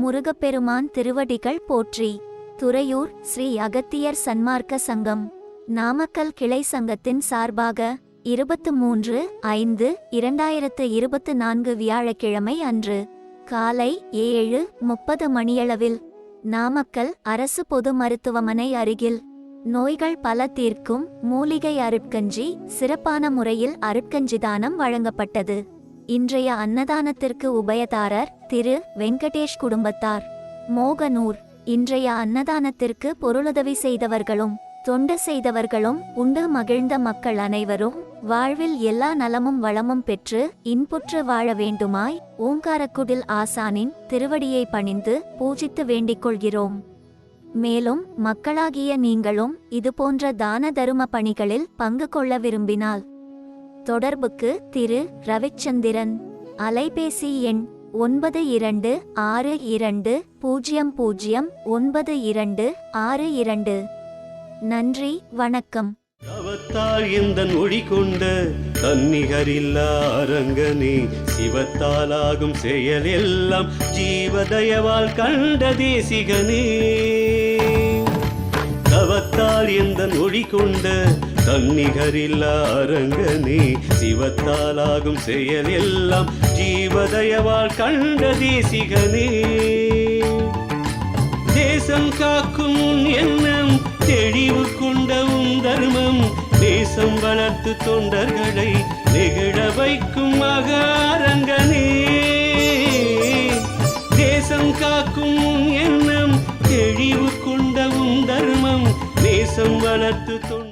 முருகப்பெருமான் திருவடிகள் போற்றி. துறையூர் ஸ்ரீ அகத்தியர் சன்மார்க்க சங்கம். நாமக்கல் கிளை சங்கத்தின் சார்பாக இருபத்து மூன்று ஐந்து இரண்டாயிரத்து இருபத்து நான்கு வியாழக்கிழமை அன்று காலை ஏழு முப்பது மணியளவில் நாமக்கல் அரசு பொது மருத்துவமனை அருகில் நோய்கள் பல தீர்க்கும் மூலிகை அருட்கஞ்சி சிறப்பான முறையில் அருட்கஞ்சி தானம் வழங்கப்பட்டது. இன்றைய அன்னதானத்திற்கு உபயதாரர் திரு வெங்கடேஷ் குடும்பத்தார். மோகனூர். இன்றைய அன்னதானத்திற்கு பொருளுதவி செய்தவர்களும் தொண்டு செய்தவர்களும் உண்டு மகிழ்ந்த மக்கள் அனைவரும் வாழ்வில் எல்லா நலமும் வளமும் பெற்று இன்புற்று வாழ வேண்டுமாய் ஓங்காரக்குடில் ஆசானின் திருவடியை பணிந்து பூஜித்து வேண்டிக் கொள்கிறோம். மேலும் மக்களாகிய நீங்களும் இதுபோன்ற தான தரும பணிகளில் பங்கு கொள்ள விரும்பினால் தொடர்புக்கு திரு. ரவிச்சந்திரன். அலைபேசி எண் ஒன்பது இரண்டு ஆறு இரண்டு பூஜ்ஜியம் பூஜ்ஜியம் ஒன்பது இரண்டு ஆறு இரண்டு. நன்றி வணக்கம். தவத்தால் எந்த நொடி கொண்ட தன்னிகரில்லா அரங்கனே சிவத்தாலாகும் செயல் எல்லாம் ஜீவதயவால் கண்ட தேசிகனே. சிவத்தால் எந்த நொடி கொண்ட தன்னிகரில்லா அரங்கனே சிவத்தாலாகும் செயல் எல்லாம் ஜீவதயவால் கண்ட தேசிகனே. தேசம் காக்கும் எண்ணம் தெளிவு கொண்டவும் தர்மம் தேசம் வளர்த்து தொண்டர்களை நெகிழ வைக்கும் மகாரங்கனே. தேசம் காக்கும் எண்ணம் தெளிவு கொண்டவும் தர்மம் தேசம் வளர்த்து தொண்டு